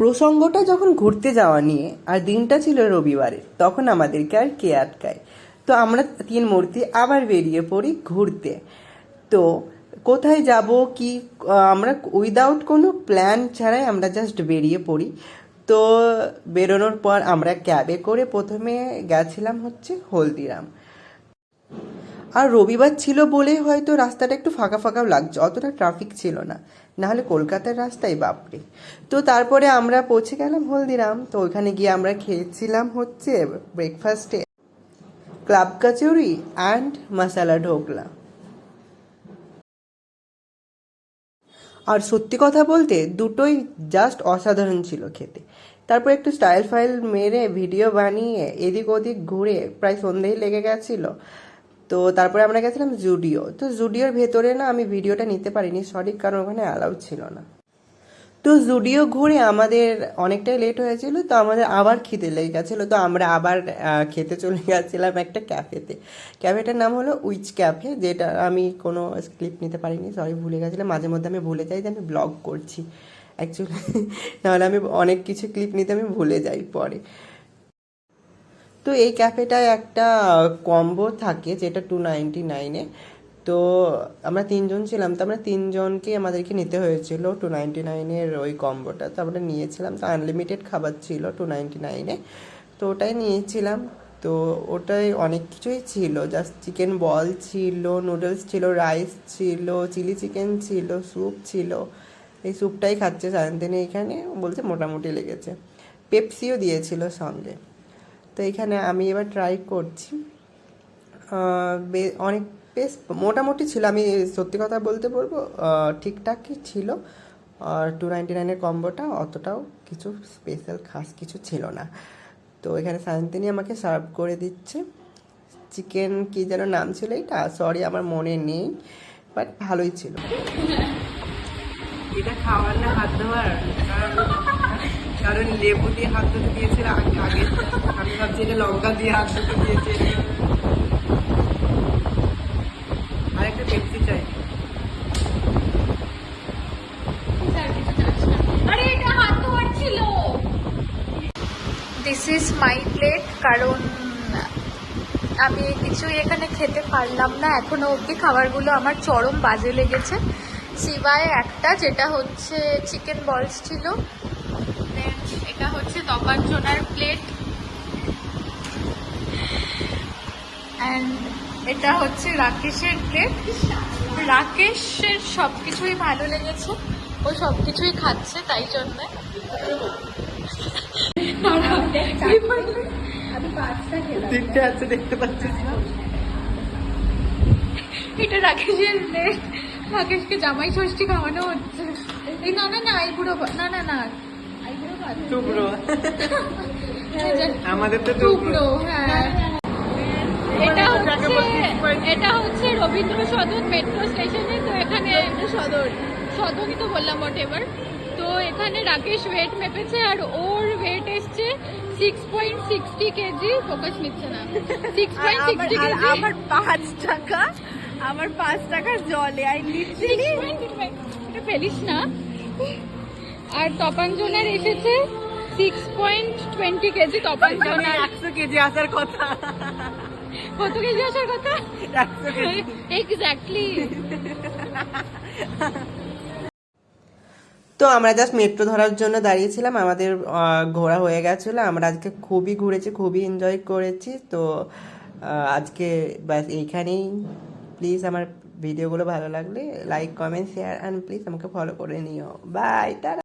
প্রসঙ্গটা যখন ঘুরতে যাওয়া নিয়ে, আর দিনটা ছিল রবিবারে তখন আমাদেরকে আর কে আটকায়? তো আমরা তিন মূর্তি আবার বেরিয়ে পড়ি ঘুরতে। তো কোথায় যাব, কি, আমরা উইদাউট কোনো প্ল্যান ছাড়াই আমরা জাস্ট বেরিয়ে পড়ি। তো বেরোনোর পর আমরা ক্যাবে করে প্রথমে গেছিলাম হচ্ছে হলদিরাম। আর রবিবার ছিল বলেই হয়তো রাস্তাটা একটু ফাঁকা ফাঁকাও লাগছে, অতটা ট্রাফিক ছিল না। নাহলে কলকাতার রাস্তায়, বাপরে। তো তারপরে আমরা পৌঁছে গেলাম হলদিরাম। তো ওইখানে গিয়ে আমরা খেয়েছিলাম হচ্ছে ব্রেকফাস্টে ক্লাব কচুরি অ্যান্ড মশালা ঢোকলা আর সত্যি কথা বলতে দুটোই জাস্ট অসাধারণ ছিল খেতে। তারপর একটু স্টাইল ফাইল মেরে ভিডিও বানিয়ে এদিক ওদিক ঘুরে প্রায় সন্ধেই লেগে গেছিল। তো তারপরে আমরা গেছিলাম জুডিও। তো জুডিওর ভেতরে না আমি ভিডিওটা নিতে পারিনি, সরি, কারণ ওখানে অ্যালাউ ছিল না। তো জুডিও ঘুরে আমাদের অনেকটাই লেট হয়েছিল, তো আমাদের আবার খিদে লেগে গেছিল, তো আমরা আবার খেতে চলে গেছিলাম একটা ক্যাফেতে। ক্যাফেটার নাম হলো উইচ ক্যাফে, যেটা আমি কোনো ক্লিপ নিতে পারিনি, সরি, ভুলে গেছিলাম। মাঝে মধ্যে আমি ভুলে যাই যে আমি ব্লগ করছি। অ্যাকচুয়ালি নাহলে আমি অনেক কিছু ক্লিপ নিতে আমি ভুলে যাই পরে। তো এই ক্যাফেটায় একটা কম্বো থাকে যেটা টু নাইনটি নাইনে তো আমরা তিনজন ছিলাম, তো আমরা তিনজনকে আমাদেরকে নিতে হয়েছিল টু নাইনটি নাইনের ওই কম্বোটা। তো আমরা নিয়েছিলাম, তো আনলিমিটেড খাবার ছিল টু নাইনটি নাইনে তো ওটাই নিয়েছিলাম, তো ওটাই অনেক কিছুই ছিল। জাস্ট চিকেন বল ছিল নুডলস ছিল রাইস ছিল চিলি চিকেন ছিল স্যুপ ছিল। এই স্যুপটাই খাচ্ছে সায়ন্তিনী এখানে, বলছে মোটামুটি লেগেছে। পেপসিও দিয়েছিল সঙ্গে। তো এখানে আমি এবার ট্রাই করছি। অনেক বেশ মোটামুটি ছিল, আমি সত্যি কথা বলতে বলব ঠিকঠাকই ছিল। আর টু নাইনটি নাইনের কম্বোটা অতটাও কিছু স্পেশাল খাস কিছু ছিল না। তো এখানে সায়ন্তিনী আমাকে সার্ভ করে দিচ্ছে। চিকেন কি যেন নাম ছিল এটা সরি আমার মনে নেই বাট ভালোই ছিল। এটা খাওয়ার না, হাত ধোয়ার? কারণ লেবু দিয়ে হাত ধুতে দিয়েছিল আগে আগে আমি ভাবছি এটা লঙ্কা দিয়ে হাত ধুতে দিয়েছে। আর একটা পেপসি চাই। আরে এটা হাত ধোয়ার ছিল। দিস ইজ মাই প্লেট কারণ আমি কিছুই এখানে খেতে পারলাম না। এখনও অবধি খাবারগুলো আমার চরম বাজে লেগেছে। সিবায় একটা যেটা হচ্ছে চিকেন বলস ছিল। এটা হচ্ছে দপাঞ্জনার প্লেট। অ্যান্ড এটা হচ্ছে রাকেশের প্লেট। রাকেশের সব কিছুই ভালো লেগেছে। ও সব কিছুই খাচ্ছে তাই জন্য। তিনটে আছে দেখতে পাচ্ছিস না এটা রাকেশের প্লেট। রাকেশকে জামাই ষষ্ঠী খাওয়ানো হচ্ছে। এই না না না আইবুড়ো ভা- না না না। টুকরো। আমাদের তো টুকরো। হ্যাঁ। এটা হচ্ছে এটা হচ্ছে রবীন্দ্র সদন মেট্রো স্টেশনে তো এখানে সদর সদনই তো বললাম হোয়াট এভার তো এখানে রাকেশ ওয়েট মেপেছে আর ওর ওয়েট এসছে six point sixty kg focus নিচ্ছে না। সিক্স পয়েন্ট আমার সিক্সটি কেজি আমার পাঁচ টাকা আমার পাঁচ টাকা জলে। আই লিটারালি এটা ফেলিস না। আর তপাঞ্জনার এসেছে সিক্স পয়েন্ট টোয়েন্টি কেজি তপাঞ্জনার। একশো কেজি আসার কথা। কত কেজি আসার কথা? এক্স্যাক্টলি তো আমরা জাস্ট মেট্রো ধরার জন্য দাঁড়িয়েছিলাম আমাদের ঘোরা হয়ে গেছিল। আমরা আজকে খুবই ঘুরেছি খুবই এনজয় করেছি। তো আজকে ব্যাস এইখানেই। প্লিজ আমার ভিডিওগুলো ভালো লাগলে like comment share and please আমাকে ফলো করে নিও। Bye tata!